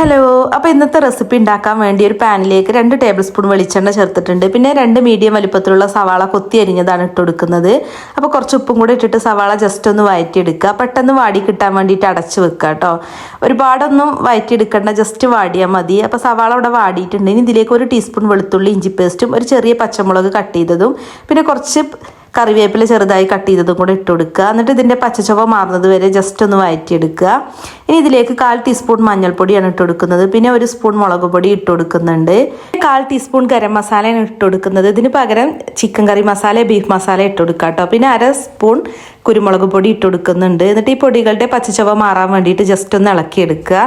Hello അപ്പോൾ ഇന്നത്തെ recipe ഉണ്ടാക്കാൻ വേണ്ടി ഒരു പാനിലേക്ക് രണ്ട് ടേബിൾ സ്പൂൺ വെളിച്ചെണ്ണ ചേർത്തിട്ടുണ്ട്. പിന്നെ രണ്ട് മീഡിയം വലിപ്പത്തിലുള്ള സവാള കൊത്തി അരിഞ്ഞതാണ് ഇട്ട് കൊടുക്കുന്നത്. അപ്പോൾ കുറച്ച് ഉപ്പും കൂടെ ഇട്ടിട്ട് സവാള ജസ്റ്റ് ഒന്ന് വഴറ്റിയെടുക്കുക പെട്ടെന്ന് വാടി കിട്ടാൻ വേണ്ടിയിട്ട് അടച്ച് വെക്കുക കേട്ടോ. ഒരുപാടൊന്നും വഴറ്റിയെടുക്കേണ്ട ജസ്റ്റ് വാടിയാൽ മതി. അപ്പോൾ സവാള അവിടെ വാടിയിട്ടുണ്ട്. ഇനി ഇതിലേക്ക് ഒരു ടീസ്പൂൺ വെളുത്തുള്ളി ഇഞ്ചി പേസ്റ്റും ഒരു ചെറിയ പച്ചമുളക് കട്ട് ചെയ്തതും പിന്നെ കുറച്ച് കറിവേപ്പില ചെറുതായി കട്ട് ചെയ്തതും കൂടെ ഇട്ട് കൊടുക്കുക. എന്നിട്ട് ഇതിന്റെ പച്ചച്ചുവ മാറുന്നത് വരെ ജസ്റ്റ് ഒന്ന് വഴറ്റിയെടുക്കുക ഇനി ഇതിലേക്ക് കാൽ ടീസ്പൂൺ മഞ്ഞൾപ്പൊടിയാണ് ഇട്ട് കൊടുക്കുന്നത്. പിന്നെ ഒരു സ്പൂൺ മുളക് പൊടി ഇട്ട് കൊടുക്കുന്നുണ്ട്. കാൽ ടീസ്പൂൺ ഗരം മസാലയാണ് ഇട്ട് കൊടുക്കുന്നത്. ഇതിന് പകരം ചിക്കൻ കറി മസാല ബീഫ് മസാല ഇട്ട് കൊടുക്കുക കേട്ടോ. പിന്നെ അര സ്പൂൺ കുരുമുളക് പൊടി ഇട്ട് കൊടുക്കുന്നുണ്ട്. എന്നിട്ട് ഈ പൊടികളുടെ പച്ചച്ചുവ മാറാൻ വേണ്ടിയിട്ട് ജസ്റ്റ് ഒന്ന് ഇളക്കിയെടുക്കുക.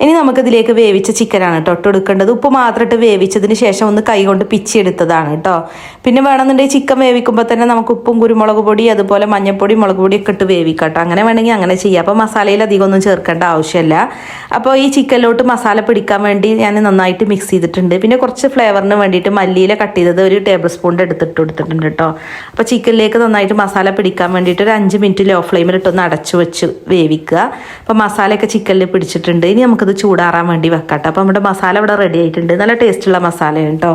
ഇനി നമുക്കിതിലേക്ക് വേവിച്ച ചിക്കനാണ് കേട്ടോ ഇട്ടെടുക്കേണ്ടത് ഉപ്പ് മാത്രം ഇട്ട് വേവിച്ചതിന് ശേഷം ഒന്ന് കൈ കൊണ്ട് പിച്ചിയെടുത്തതാണ് കേട്ടോ. പിന്നെ വേണമെന്നുണ്ടെങ്കിൽ ചിക്കൻ വേവിക്കുമ്പോൾ തന്നെ നമുക്ക് ഉപ്പും കുരുമുളക് പൊടി അതുപോലെ മഞ്ഞൾപ്പൊടി മുളക് പൊടി ഒക്കെ ഇട്ട് വേവിക്കാം കേട്ടോ. അങ്ങനെ വേണമെങ്കിൽ അങ്ങനെ ചെയ്യാം. അപ്പോൾ മസാലയിൽ അധികം ഒന്നും ചേർക്കേണ്ട ആവശ്യമില്ല. അപ്പോൾ ഈ ചിക്കനിലോട്ട് മസാല പിടിക്കാൻ വേണ്ടി ഞാൻ നന്നായിട്ട് മിക്സ് ചെയ്തിട്ടുണ്ട്. പിന്നെ കുറച്ച് ഫ്ലേവറിന് വേണ്ടിയിട്ട് മല്ലിയില കട്ട് ചെയ്തത് ഒരു ടേബിൾ സ്പൂണിന്റെ എടുത്തിട്ട് കൊടുത്തിട്ടുണ്ട് കേട്ടോ. അപ്പോൾ ചിക്കനിലേക്ക് നന്നായിട്ട് മസാല പിടിക്കാൻ വേണ്ടിയിട്ട് ഒരു അഞ്ച് മിനിറ്റ് ലോ ഫ്ലെയിമിലിട്ടൊന്ന് അടച്ചു വെച്ച് വേവിക്കുക. അപ്പോൾ മസാലയൊക്കെ ചിക്കനിൽ പിടിച്ചിട്ടുണ്ട്. ഇനി നമുക്കത് ചൂടാറാൻ വേണ്ടി വെക്കട്ടെ. അപ്പോൾ നമ്മുടെ മസാല ഇവിടെ റെഡി ആയിട്ടുണ്ട്. നല്ല ടേസ്റ്റുള്ള മസാലയാണ് കേട്ടോ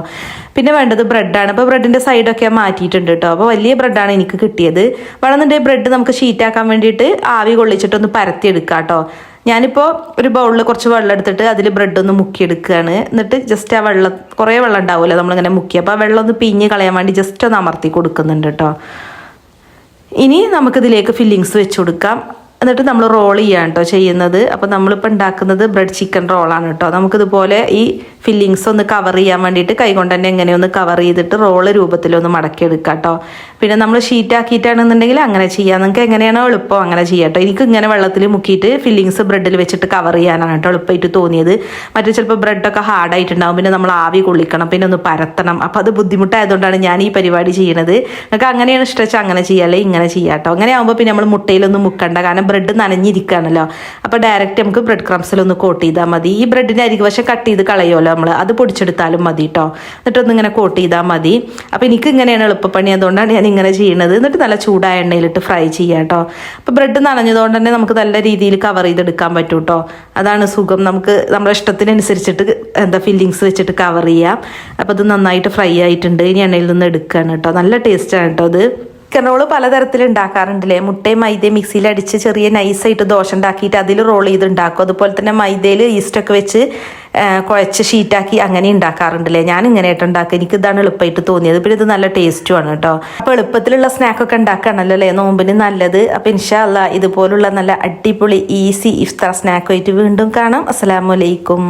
പിന്നെ വേണ്ടത് ബ്രെഡാണ് അപ്പോൾ ബ്രെഡിന്റെ സൈഡൊക്കെ മാറ്റിയിട്ടുണ്ട് കേട്ടോ അപ്പോൾ വലിയ ബ്രെഡാണ് എനിക്ക് കിട്ടിയത്. വേണമെന്നുണ്ടെങ്കിൽ ബ്രെഡ് നമുക്ക് ഷീറ്റാക്കാൻ വേണ്ടിയിട്ട് ആവി കൊള്ളിച്ചിട്ട് കൊള്ളിച്ചിട്ടൊന്ന് പരത്തിയെടുക്കാം കേട്ടോ ഞാനിപ്പോൾ ഒരു ബൗളിൽ കുറച്ച് വെള്ളം എടുത്തിട്ട് അതിൽ ബ്രെഡ് ഒന്ന് മുക്കിയെടുക്കുകയാണ്. എന്നിട്ട് ജസ്റ്റ് ആ വെള്ളം കുറേ വെള്ളം ഉണ്ടാവുമല്ലോ നമ്മളിങ്ങനെ മുക്കി. അപ്പോൾ ആ വെള്ളം ഒന്ന് പിഞ്ഞ് കളയാൻ വേണ്ടി ജസ്റ്റ് ഒന്ന് അമർത്തി കൊടുക്കുന്നുണ്ട് കേട്ടോ ഇനി നമുക്കിതിലേക്ക് ഫില്ലിങ്സ് വെച്ച് കൊടുക്കാം. എന്നിട്ട് നമ്മൾ റോൾ ചെയ്യാണ് കേട്ടോ ചെയ്യുന്നത്. അപ്പോൾ നമ്മളിപ്പോൾ ഉണ്ടാക്കുന്നത് ബ്രെഡ് ചിക്കൻ റോളാണ് കേട്ടോ നമുക്കിതുപോലെ ഈ ഫില്ലിങ്സ് ഒന്ന് കവർ ചെയ്യാൻ വേണ്ടിയിട്ട് കൈകൊണ്ട് തന്നെ എങ്ങനെ ഒന്ന് കവർ ചെയ്തിട്ട് റോൾ രൂപത്തിലൊന്ന് മടക്കിയെടുക്കാം കേട്ടോ പിന്നെ നമ്മൾ ഷീറ്റ് ആക്കിയിട്ടാണെന്നുണ്ടെങ്കിൽ അങ്ങനെ ചെയ്യാം. നിങ്ങൾക്ക് എങ്ങനെയാണോ എളുപ്പം അങ്ങനെ ചെയ്യാം എനിക്ക് ഇങ്ങനെ വെള്ളത്തിൽ മുക്കിയിട്ട് ഫില്ലിങ്സ് ബ്രെഡിൽ വെച്ചിട്ട് കവർ ചെയ്യാനാണ് കേട്ടോ എളുപ്പമായിട്ട് തോന്നിയത്. മറ്റേ ചിലപ്പോൾ ബ്രെഡൊക്കെ ഹാർഡായിട്ടുണ്ടാവും പിന്നെ നമ്മൾ ആവി കൊള്ളിക്കണം. പിന്നെ ഒന്ന് പരത്തണം. അപ്പോൾ അത് ബുദ്ധിമുട്ടായതുകൊണ്ടാണ് ഞാൻ ഈ പരിപാടി ചെയ്യുന്നത് നിങ്ങൾക്ക് അങ്ങനെയാണ് ഇഷ്ടം അങ്ങനെ ചെയ്യാം. ഇങ്ങനെ ചെയ്യാം കേട്ടോ അങ്ങനെ ആകുമ്പോൾ പിന്നെ നമ്മൾ മുട്ടയിലൊന്നും മുക്കണ്ട. കാരണം ബ്രെഡ് നനഞ്ഞിരിക്കുകയാണല്ലോ അപ്പോൾ ഡയറക്റ്റ് നമുക്ക് ബ്രെഡ് ക്രംസിലൊന്ന് കോട്ട് ചെയ്താൽ മതി. ഈ ബ്രെഡിന്റെ അരികുവശം കട്ട് ചെയ്ത് കളയുമല്ലോ നമ്മൾ അത് പൊടിച്ചെടുത്താലും മതി കേട്ടോ എന്നിട്ടൊന്നിങ്ങനെ കോട്ട് ചെയ്താൽ മതി. അപ്പോൾ എനിക്ക് ഇങ്ങനെയാണ് എളുപ്പപ്പണി. അതുകൊണ്ടാണ് ഞാൻ ഇങ്ങനെ ചെയ്യുന്നത് എന്നിട്ട് നല്ല ചൂടായ എണ്ണയിലിട്ട് ഫ്രൈ ചെയ്യാം കേട്ടോ അപ്പോൾ ബ്രെഡ് നനഞ്ഞതുകൊണ്ട് തന്നെ നമുക്ക് നല്ല രീതിയിൽ കവർ ചെയ്തെടുക്കാൻ പറ്റും കേട്ടോ അതാണ് സുഖം. നമുക്ക് നമ്മുടെ ഇഷ്ടത്തിനനുസരിച്ചിട്ട് എന്താ ഫില്ലിങ്സ് വെച്ചിട്ട് കവർ ചെയ്യാം. അപ്പോൾ ഇത് നന്നായിട്ട് ഫ്രൈ ആയിട്ടുണ്ട്. ഇനി എണ്ണയിൽ നിന്ന് എടുക്കുകയാണ് കേട്ടോ നല്ല ടേസ്റ്റാണ് കേട്ടോ അത് ചിക്കൻ പലതരത്തിൽ ഉണ്ടാക്കാറുണ്ടല്ലേ മുട്ടയും മൈദയും മിക്സിയിൽ അടിച്ച് ചെറിയ നൈസായിട്ട് ദോശ ഉണ്ടാക്കിയിട്ട് അതിൽ റോൾ ചെയ്ത് ഉണ്ടാക്കും അതുപോലെ തന്നെ മൈദയിൽ ഈസ്റ്റൊക്കെ വെച്ച് കുഴച്ച് ഷീറ്റാക്കി അങ്ങനെ ഉണ്ടാക്കാറുണ്ടല്ലേ? ഞാൻ ഇങ്ങനെ ആയിട്ട് ഉണ്ടാക്കുക. എനിക്ക് ഇതാണ് എളുപ്പമായിട്ട് തോന്നിയത്. പിന്നെ ഇത് നല്ല ടേസ്റ്റുമാണ് കേട്ടോ. അപ്പോൾ എളുപ്പത്തിലുള്ള സ്നാക്കൊക്കെ ഉണ്ടാക്കുകയാണല്ലോ അല്ലേ? നോമ്പിന് നല്ലത്. അപ്പോൾ ഇൻഷാല്ല ഇതുപോലുള്ള നല്ല അടിപൊളി ഈസി ഇഫ്താർ സ്നാക്കുമായിട്ട് വീണ്ടും കാണാം. അസ്സലാമലൈക്കും